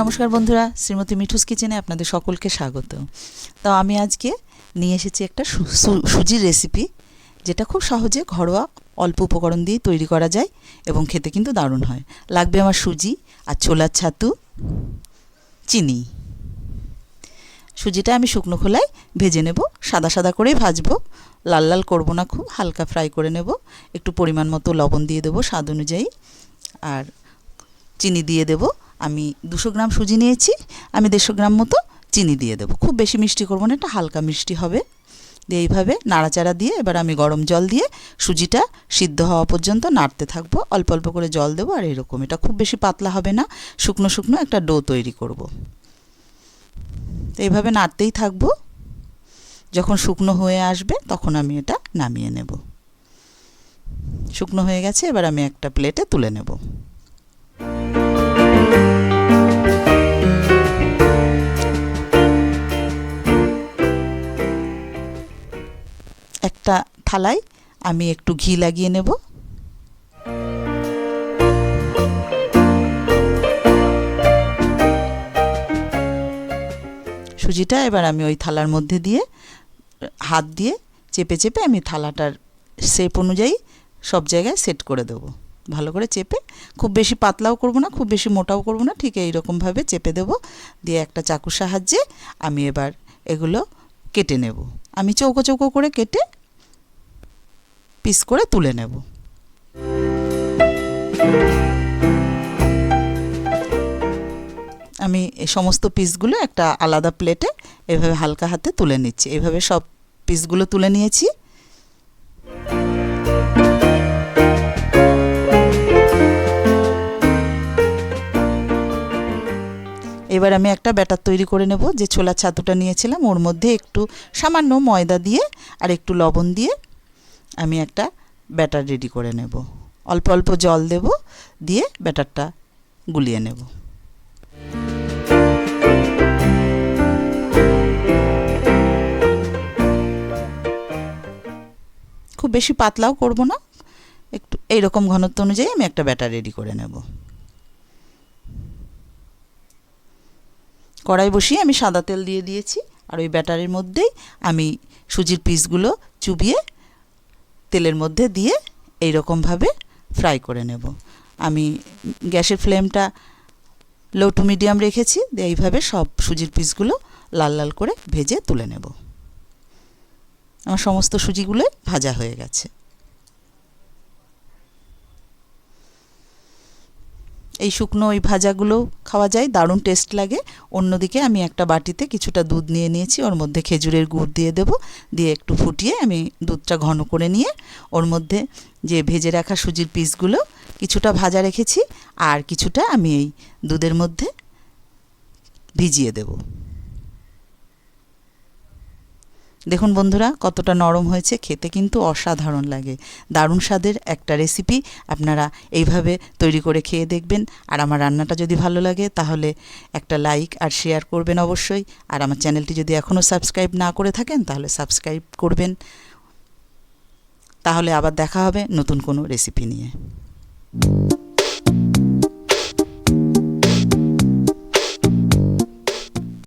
নমস্কার বন্ধুরা, শ্রীমতী মিঠুস কিচেনে আপনাদের সকলকে স্বাগত। তো আমি আজকে নিয়ে এসেছি একটা সুজির রেসিপি যেটা খুব সহজে ঘরোয়া অল্প উপকরণ দিয়ে তৈরি করা যায় এবং খেতে কিন্তু দারুণ হয়। লাগবে আমার সুজি আর ছোলার ছাতু, চিনি। সুজিটা আমি শুকনো খোলায় ভেজে নেব, সাদা সাদা করেই ভাজবো। লাল লাল করব না খুব, হালকা ফ্রাই করে নেব। একটু পরিমাণ মতো লবণ দিয়ে দেবো স্বাদ অনুযায়ী। আর চিনি দিয়ে দেব। আমি দুশো গ্রাম সুজি নিয়েছি, আমি দেড়শো গ্রাম মতো চিনি দিয়ে দেবো। খুব বেশি মিষ্টি করব না, এটা হালকা মিষ্টি হবে। দিয়ে এইভাবে নাড়াচাড়া দিয়ে এবার আমি গরম জল দিয়ে সুজিটা সিদ্ধ হওয়া পর্যন্ত নাড়তে থাকব। অল্প অল্প করে জল দেবো আর এরকম। এটা খুব বেশি পাতলা হবে না, শুকনো শুকনো একটা ডো তৈরি করব। তো এইভাবে নাড়তেই থাকব। যখন শুকনো হয়ে আসবে তখন আমি এটা নামিয়ে নেব। শুকনো হয়ে গেছে, এবার আমি একটা প্লেটে তুলে নেব। থালায় আমি একটু ঘি লাগিয়ে নেব। সুজিটা এবার আমি ওই থালার মধ্যে দিয়ে, হাত দিয়ে চেপে চেপে আমি থালাটার শেপ অনুযায়ী সব জায়গায় সেট করে দেবো। ভালো করে চেপে, খুব বেশি পাতলাও করব না, খুব বেশি মোটাও করব না, ঠিক এইরকমভাবে চেপে দেবো। দিয়ে একটা চাকুর সাহায্যে আমি এবার এগুলো কেটে নেব। আমি চৌকো চৌকো করে কেটে পিস করে তুলে নেব। আমি এই সমস্ত পিসগুলো একটা আলাদা প্লেটে এভাবে হালকা হাতে তুলে নিচ্ছি। এভাবে সব পিসগুলো তুলে নিয়েছি। এবার আমি একটা ব্যাটার তৈরি করে নেব। যে ছোলার ছাতুটা নিয়েছিলাম, ওর মধ্যে একটু সামান্য ময়দা দিয়ে আর একটু লবণ দিয়ে আমি একটা ব্যাটার রেডি করে নেব। অল্প অল্প জল দেব, দিয়ে ব্যাটারটা গুলিয়ে নেব। খুব বেশি পাতলাও করব না, একটু এইরকম ঘনত্ব অনুযায়ী আমি একটা ব্যাটার রেডি করে নেব। কড়াই বসিয়ে আমি সাদা তেল দিয়ে দিয়েছি, আর ওই ব্যাটারের মধ্যেই আমি সুজির পিসগুলো চুবিয়ে তেলের মধ্যে দিয়ে এই রকমভাবে ফ্রাই করে নেব। আমি গ্যাসের ফ্লেমটা লো টু মিডিয়াম রেখেছি এইভাবে সব সুজির পিসগুলো লাল লাল করে ভেজে তুলে নেব। আমার সমস্ত সুজিগুলোই ভাজা হয়ে গেছে। এই শুকনো ওই ভাজাগুলো খাওয়া যায়, দারুণ টেস্ট লাগে। অন্যদিকে আমি একটা বাটিতে কিছুটা দুধ নিয়ে নিয়েছি, ওর মধ্যে খেজুরের গুড় দিয়ে দেব, দিয়ে একটু ফুটিয়ে আমি দুধটা ঘন করে নিয়ে ওর মধ্যে যে ভেজে রাখা সুজির পিসগুলো কিছুটা ভাজা রেখেছি, আর কিছুটা আমি এই দুধের মধ্যে ভিজিয়ে দেব। দেখুন বন্ধুরা, কতটা নরম হয়েছে, খেতে কিন্তু অসাধারণ লাগে। দারুণ স্বাদের একটা রেসিপি আপনারা এইভাবে তৈরি করে খেয়ে দেখবেন। আর আমার রান্নাটা যদি ভালো লাগে, তাহলে একটা লাইক আর শেয়ার করবেন অবশ্যই। আর আমার চ্যানেলটি যদি এখনও সাবস্ক্রাইব না করে থাকেন, তাহলে সাবস্ক্রাইব করবেন। তাহলে আবার দেখা হবে নতুন কোনো রেসিপি নিয়ে।